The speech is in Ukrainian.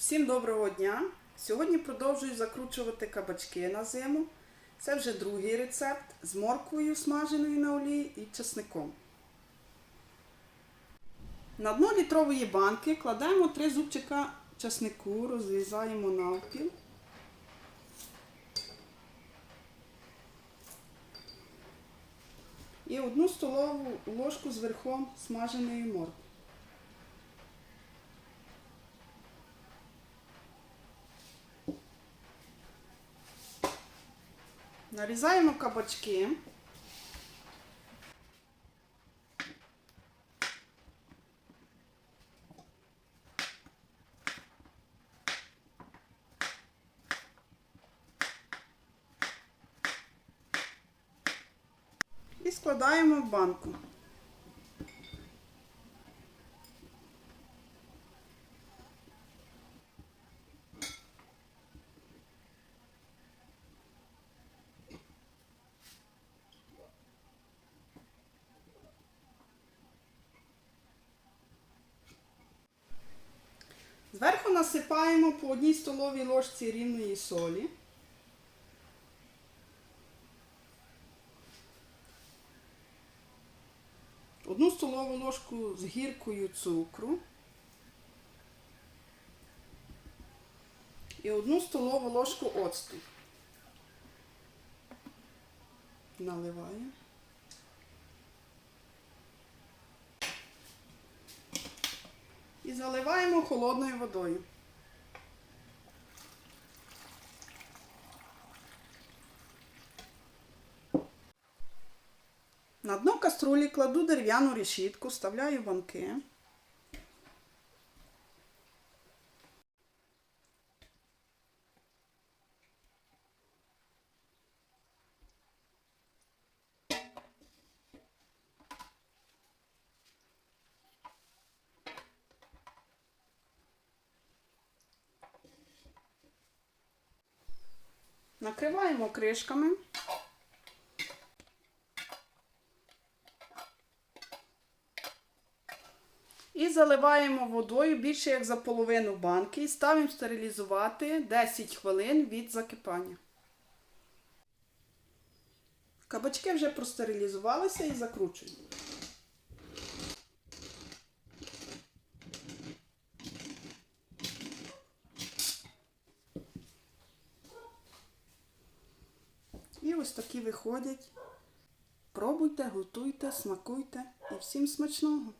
Всім доброго дня! Сьогодні продовжую закручувати кабачки на зиму. Це вже другий рецепт з морквою смаженою на олії і чесником. На дно літрової банки кладемо три зубчика чеснику, розрізаємо навпіл. І одну столову ложку з верхом смаженої моркви. Нарізаємо кабачки. І складаємо в банку. Зверху насипаємо по одній столовій ложці рівної солі. Одну столову ложку з гіркою цукру. І одну столову ложку оцту. Наливаємо. І заливаємо холодною водою. На дно каструлі кладу дерев'яну решітку, вставляю банки. Накриваємо кришками. І заливаємо водою більше як за половину банки і ставимо стерилізувати 10 хвилин від закипання. Кабачки вже простерилізувалися і закручуємо. Ось такі виходять. Пробуйте, готуйте, смакуйте і всім смачного!